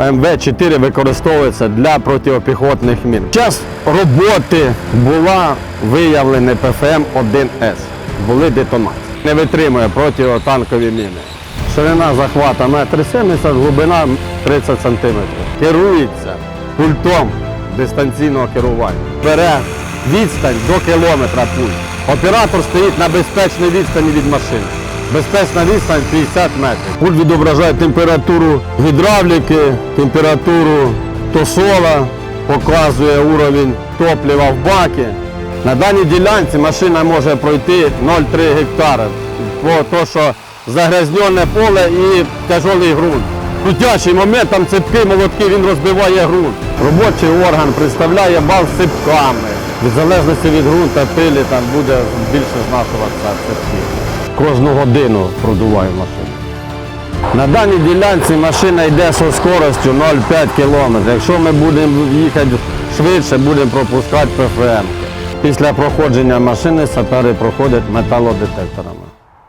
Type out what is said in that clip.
МВ-4 використовується для протипіхотних мін. Час роботи була виявлена ПФМ-1С. Були детонації. Не витримує протитанкові міни. Ширина захвата 1,70 м, глибина 30 см. Керується пультом дистанційного керування. Бере відстань до кілометра пульт. Оператор стоїть на безпечній відстані від машини. Безпечна відстань 50 метрів. Пульт відображає температуру гідравліки, температуру тосола, показує уровень топлива в бакі. На даній ділянці машина може пройти 0,3 гектари, бо то, що загрязнене поле і тяжолий ґрунт. Крутячий момент, там цепки, молотки, він розбиває ґрунт. Робочий орган представляє бал з цепками. В залежності від ґрунту, пилі там буде більше знашуватися цепки. Кожну годину продуваю машину. На даній ділянці машина йде зі скоростю 0,5 км. Якщо ми будемо їхати швидше, будемо пропускати ПФМ. Після проходження машини сапери проходять металодетекторами.